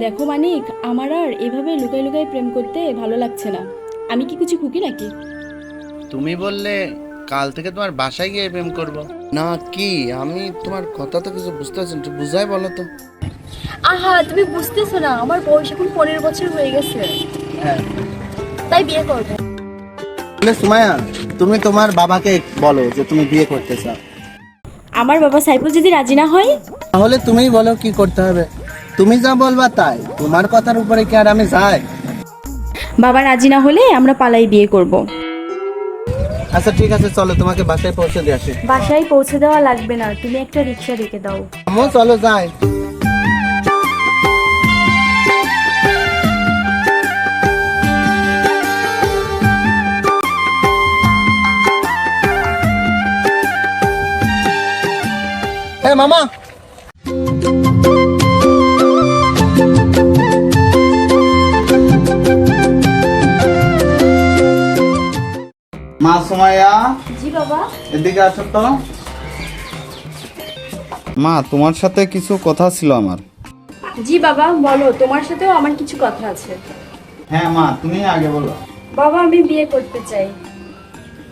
দেখো মানিক আমার আর এভাবে লুকাই লুকাই প্রেম করতে ভালো লাগছে না। আমি কি কিছু খুকি নাকি? তুমি বললে কাল থেকে তোমার বাসায় গিয়ে প্রেম করব। না কি? আমি তোমার কথা তো কিছু বুঝতে পারছি না বুঝাই বলো তো। আহা তুমি বুঝতেছো না আমার বয়স এখন পনেরো বছর হয়ে গেছে। হ্যাঁ। তাই বিয়ে করব। সুমায়া তুমি তোমার বাবাকে বলো যে তুমি বিয়ে করতে চাও। আমার বাবা সাইফুল যদি রাজি না হয়? তাহলে তুমিই বলো কি করতে হবে। তুমি যা বলবা তাই। তোমার কথার উপরে কি আর আমি যাই? বাবা রাজি না হলে আমরা পালাই বিয়ে করব। আচ্ছা ঠিক আছে চলো তোমাকে বাসায় পৌঁছে দিয়ে আসি। বাসায় পৌঁছে দেওয়া লাগবে না তুমি একটা রিক্সা রেখে দাও। আম্মু চলো যাই। এ মামা! সুমাইয়া। জি বাবা। এদিকে আসো তো? মা তোমার সাথে কিছু কথা ছিল আমার। জি বাবা বলো তোমার সাথেও আমার কিছু কথা আছে। হ্যাঁ মা তুমি আগে বলো। বাবা আমি বিয়ে করতে চাই।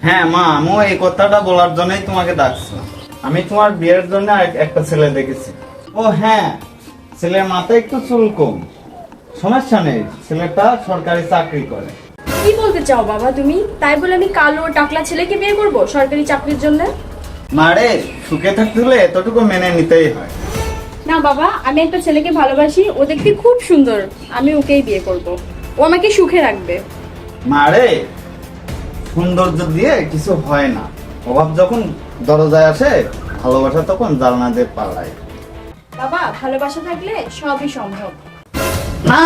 হ্যাঁ মা আমিও এই কথাটা বলার জন্যই তোমাকে ডাকছি। আমি তোমার বিয়ের জন্য একটা ছেলে দেখেছি। ও হ্যাঁ ছেলের মাথায় একটু চুল কম। সমস্যা নেই ছেলেটা সরকারি চাকরি করে। কি বলতে চাও বাবা তুমি? তাই বলে আমি কালো টাকলা ছেলেকে বিয়ে করব সরকারি চাকরির জন্য? মারে সুখে থাকতে হলে এতটুকু মেনে নিতেই হয়। না বাবা আমি একটা ছেলেকে ভালোবাসি ও দেখতে খুব সুন্দর। আমি ওকেই বিয়ে করব। ও আমাকে সুখে রাখবে। মারে সৌন্দর্য দিয়ে কিছু হয় না। অভাব যখন দরজায় আসে ভালোবাসা তখন জালনা দিয়ে পালায়। বাবা ভালোবাসা থাকলে সবই সম্ভব। না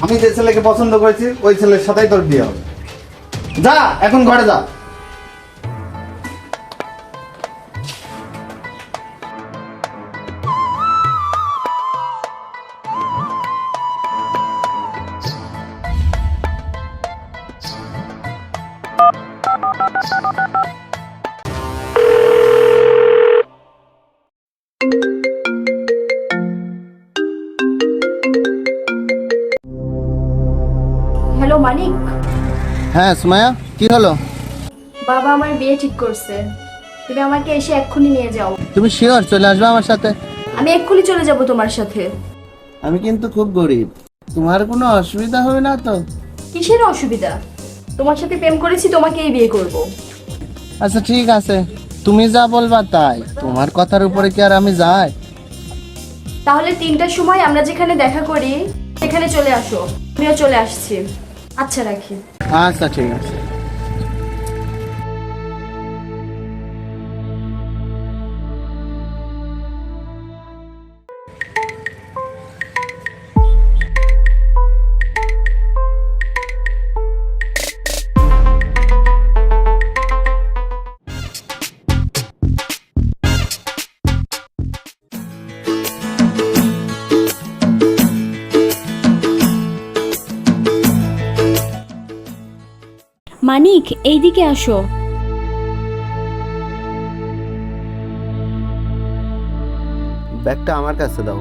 আমি যে ছেলেকে পছন্দ করেছি, ওই ছেলের সাথেই তোর বিয়ে হবে। যা, এখন ঘরে যা। মানিক। হ্যাঁ সুমায়া কি হলো? বাবা আমার বিয়ে ঠিক করছে। তুমি আমাকে এসে এক্ষুনি নিয়ে যাও। তুমি শিওর চলে আসবে আমার সাথে? আমি এক্ষুনি চলে যাব তোমার সাথে। আমি কিন্তু খুব গরিব। তোমার কোনো অসুবিধা হবে না তো? কিসের অসুবিধা? তোমার সাথে প্রেম করেছি তোমাকেই বিয়ে করব। আচ্ছা ঠিক আছে। তুমি যা বলবা তাই। তোমার কথার উপরে কি আর আমি যাই? তাহলে তিনটার সময় আমরা যেখানে দেখা করি সেখানে চলে আসো। আমিও চলে আসছি। আচ্ছা রাখি। আচ্ছা ঠিক আছে। মানিক এইদিকে আসো। ব্যাগটা আমার কাছে দাও।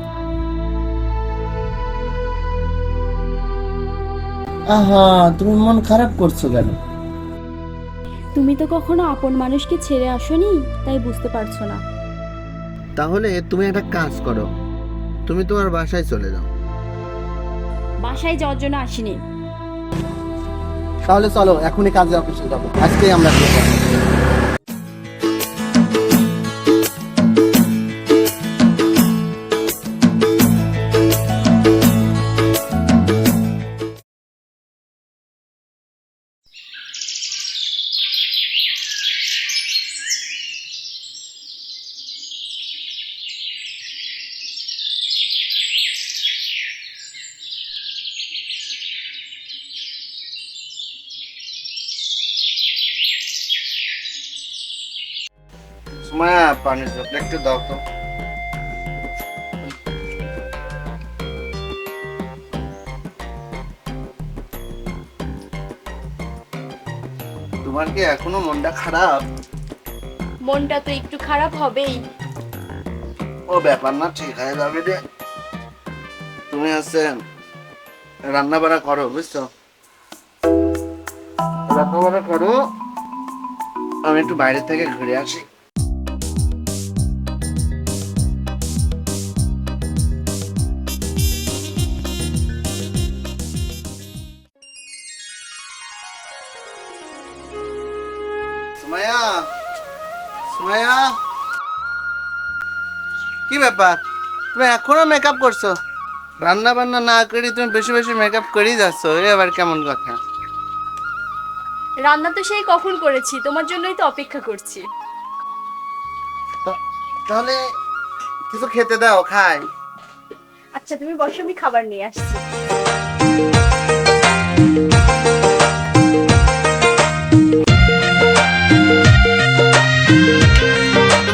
আহা তুমি মন খারাপ করছ কেন? তুমি তো কখনো আপন মানুষকে ছেড়ে আসোনি তাই বুঝতে পারছ না। তাহলে তুমি একটা কাজ করো। তুমি তোমার বাসায় চলে যাও। বাসায় যাওয়ার জন্য আসিনি। তাহলে চলো এখনই কাজে অফিসে যাব। আজকেই আমরা মায়া পানির জলটা একটু দাও তো। তোমার কি এখনও মনটা খারাপ? মনটা তো একটু খারাপ হবেই। ও ব্যাপার না ঠিক হয়ে যাবে রে তুমি হচ্ছে রান্না বান্না করো বুঝছ? রান্না বান্না করো। আমি একটু বাইরে থেকে ঘুরে আসি। সুমাইয়া কি ব্যাপার? তুমি এখনও মেকআপ করছ? রান্না বান্না না করি তুমি বেশি বেশি মেকআপ করেই যাচ্ছ। এ আবার কেমন কথা? রান্না তো সেই কখন করেছি তোমার জন্যই তো অপেক্ষা করছি। তাহলে কিছু খেতে দাও খাই। আচ্ছা তুমি বসো আমি খাবার নিয়ে আসছি।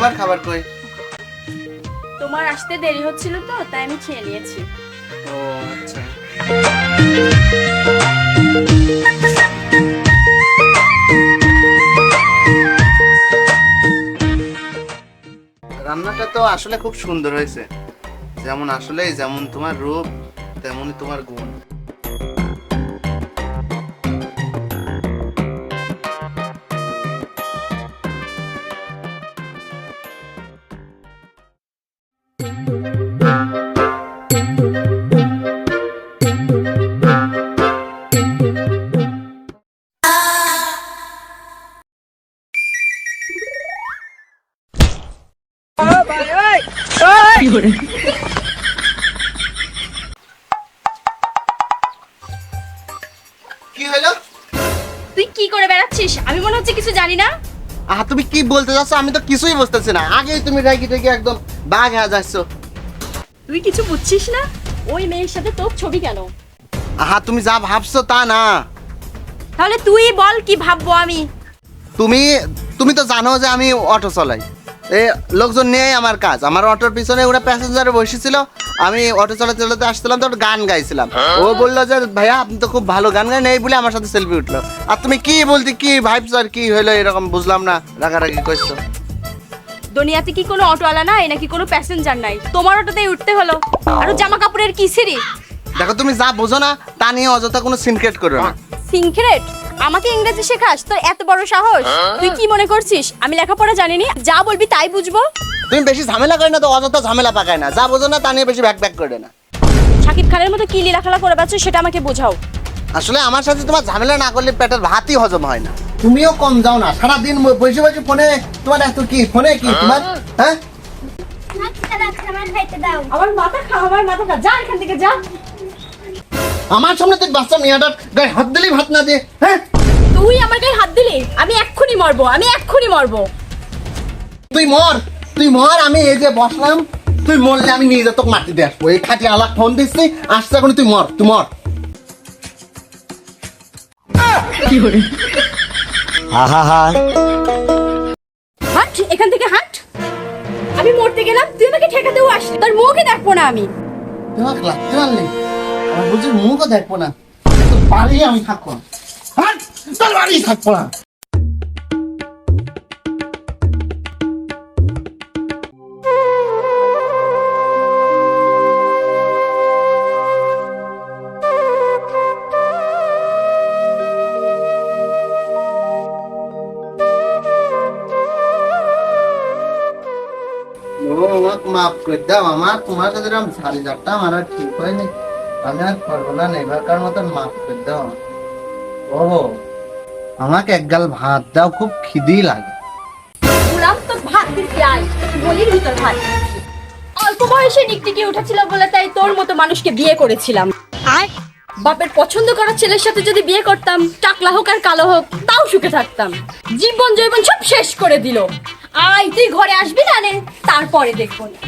তোমার খাবার কই? তোমার আসতে দেরি হচ্ছিল তো তাই আমি খেয়ে নিয়েছি। ও আচ্ছা। রান্নাটা তো আসলে খুব সুন্দর হয়েছে। যেমন আসলে যেমন তোমার রূপ তেমনই তোমার গুণ। কি হলো? তুই কি করে বেড়াচ্ছিস? আমি মনে হচ্ছে কিছু জানি না। আহা তুমি কি বলতে যাচ্ছ আমি তো কিছুই বুঝতেছি না। আগেই তুমি রাগি রেগে একদম বাঘ হয়ে যাচ্ছ। তুই কিছু বুঝছিস না? ওই মেয়ের সাথে তোর ছবি কেন? আহা তুমি যা ভাবছ তা না। তাহলে তুই বল কি ভাববো আমি? তুমি তুমি তো জানো যে আমি অটো চালাই। এই লোকজন নিয়েই আমার কাজ। আমার অটোর পিছনে ওরা প্যাসেঞ্জারে বসেছিল আমি অটো চালাতে চালাতে আসছিলাম তো গান গাইছিলাম। ও বলল যে ভাইয়া আপনি তো খুব ভালো গান গান এই বলে আমার সাথে সেলফি উঠল। আর তুমি কি বলতে কি ভাইবস আর কি হলো এরকম বুঝলাম না রাগারাগি করছ? দুনিয়াতে কি কোনো অটোওয়ালা নাই নাকি কোনো প্যাসেঞ্জার নাই? তোমার অটোতেই উঠতে হলো। আর জামা কাপড়ের কি সিরি দেখো তুমি যা বোঝো না তা নিয়ে অযথা কোনো সিনক্রেট করো না। সিনক্রেট? আমাকে ইংরেজি শেখাস তোর এত বড় সাহস। তুই কি মনে করছিস? আমি লেখাপড়া জানিনি যা বলবি তাই বুঝব। তুমি বেশি ঝামেলা করে না তো অযথা ঝামেলা পাকায় না। যা বোঝো না তা নিয়ে বেশি ব্যাক ব্যাক করে না। সাকিব খানের মতো কি লীলাখেলা করে বেড়াচ্ছ সেটা আমাকে বোঝাও। আসলে আমার সাথে তোমার ঝামেলা না করলে পেটের ভাতই হজম হয় না। তুমিও কম যাও না সারাদিন বসে বসে ফোনে তোমার এত কি ফোনে কি তোমার হ্যাঁ? আমার মাথা খা আমার মাথা খা যা এখান থেকে যা। আমার সামনে তুই বাচ্চা মেয়েটার গায়ে হাত দিলেই ভাত না দিয়ে হ্যাঁ? তুই আমার গায়ে হাত দিলি? আমি এক্ষুনি মরবো আমি এক্ষুনি মরবো। তুই মর তুই মর আমি এই যে বসলাম তুই মরলে আমি নিজে তোকে মাটিতে আসব। এই খাটি আলাক ফোন দিচ্ছি আসতে এখন তুই মর তুই মর। হাট এখান থেকে হাট। আমি মরতে গেলাম তুই আমাকে ঠেকাতেও আসলি তোর মুখে দেখব না আমি। তোমাকে লাগতে পারলি বলছি মুখও দেখব না। বাড়ি আমি থাকব হাট, তোর বাড়ি থাকব না। মাফ করে দাও আমার তোমার সাথে এরকম সারি যাত্রা আমার ঠিক হয়নি। আমি আর পারব না এবারকার মতন মাফ করে দাও ও আমাকে এক গাল ভাত দাও খুব খিদি লাগে। তোর ভাত দিতে আয় বলির ভিতর ভাত অল্প বয়সে নিকটিকে উঠেছিল বলে তাই তোর মতো মানুষকে বিয়ে করেছিলাম। আর বাপের পছন্দ করা ছেলের সাথে যদি বিয়ে করতাম টাকলা হোক আর কালো হোক তাও সুখে থাকতাম। জীবন জৈবন সব শেষ করে দিল। আয় তুই ঘরে আসবি না নে তারপরে দেখব। না